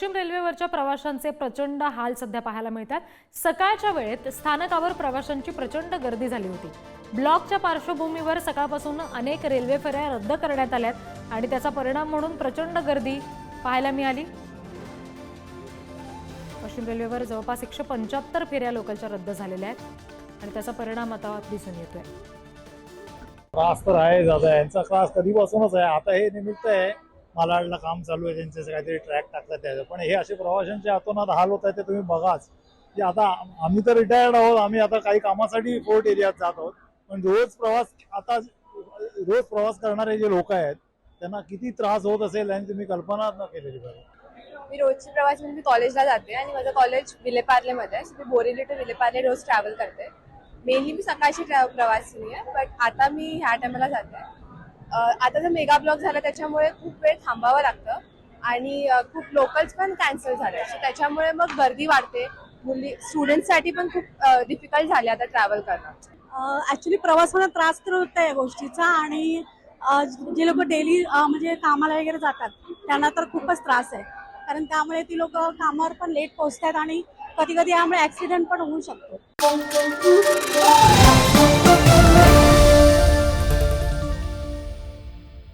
पश्चिम रेल्वेवरच्या प्रवाशांचे प्रचंड हाल सध्या पाहायला मिळतात. सकाळच्या वेळेत स्थानकावर प्रवाशांची प्रचंड गर्दी झाली होती. ब्लॉकच्या पार्श्वभूमीवर सकाळपासून अनेक रेल्वे फेऱ्या रद्द करण्यात आल्यात आणि त्याचा परिणाम म्हणून प्रचंड गर्दी पाहायला मिळाली. पश्चिम रेल्वेवर जवळपास एकशे पंच्याहत्तर फेऱ्या लोकलच्या रद्द झालेल्या आहेत आणि त्याचा परिणाम आता दिसून येतोय. त्रास तर आहे दादा यांचा त्रास कधीपासूनच आहे? आता हे निमित्त आहे मालाडला काम चालू आहे त्यांचे काहीतरी ट्रॅक टाकतात त्याचं. पण हे असे प्रवाशांच्या हातोनात हाल होत आहेत ते तुम्ही बघाच. की आता आम्ही तर रिटायर्ड आहोत आम्ही आता काही कामासाठी फोर्ट एरियात जात आहोत. पण रोज प्रवास आता रोज प्रवास करणारे जे लोक आहेत त्यांना किती त्रास होत असेल आणि तुम्ही कल्पनाच न केलेली पाहिजे मी रोजची प्रवास म्हणजे मी कॉलेजला जाते आणि माझं कॉलेज विलेपार्लेमध्ये आहे. मी बोरिवली टू विलेपार्ले रोज ट्रॅव्हल करते. मेनली मी सकाळची प्रवासी आहे बट आता मी ह्या टायमाला जाते. आता जर मेगा ब्लॉक झाला त्याच्यामुळे खूप वेळ थांबावं लागतं. आणि खूप लोकल्स पण कॅन्सल झाले. सो त्याच्यामुळे मग गर्दी वाढते. मुली स्टुडंटसाठी पण खूप डिफिकल्ट झाले आता ट्रॅव्हल करणं. ऍक्च्युली प्रवासाला त्रास तर होत या गोष्टीचा आणि जे लोक डेली म्हणजे कामाला वगैरे जातात त्यांना तर खूपच त्रास आहे. कारण त्यामुळे ती लोक कामावर पण लेट पोहोचतात आणि कधी कधी यामुळे ऍक्सिडेंट पण होऊ शकतो.